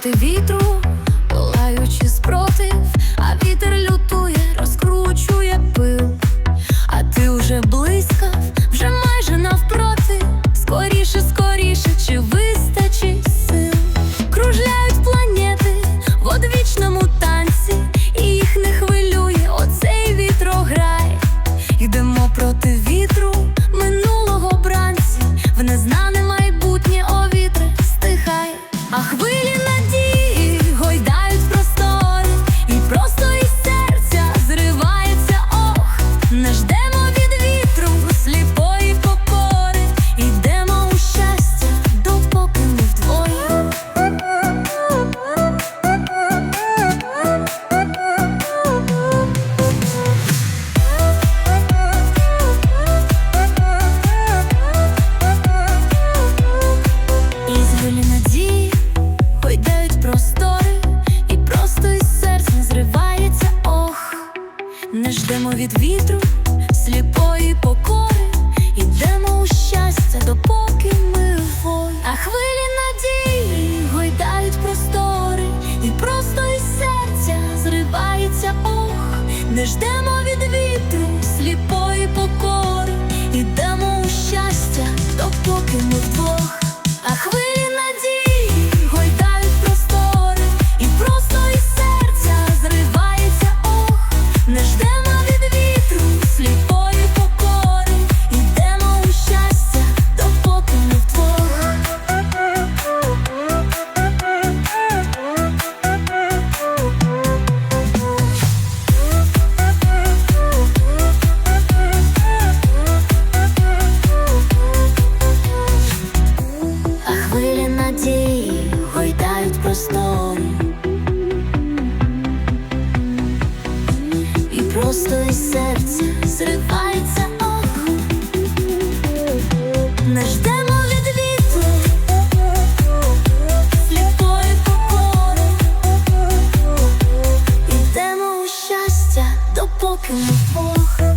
проти вітру. Від вітру сліпої покори, ідемо у щастя, допоки ми вгорі. А хвилі надії гойдають простори, і просто із серця зривається ох. Не ждемо від вітру сліпої покори, ідемо у щастя, допоки ми вдвох. Надії гойдають простори І просто із серця зривається ох Не ждемо від сліпої покори. Ідемо у щастя, допоки ми вдвох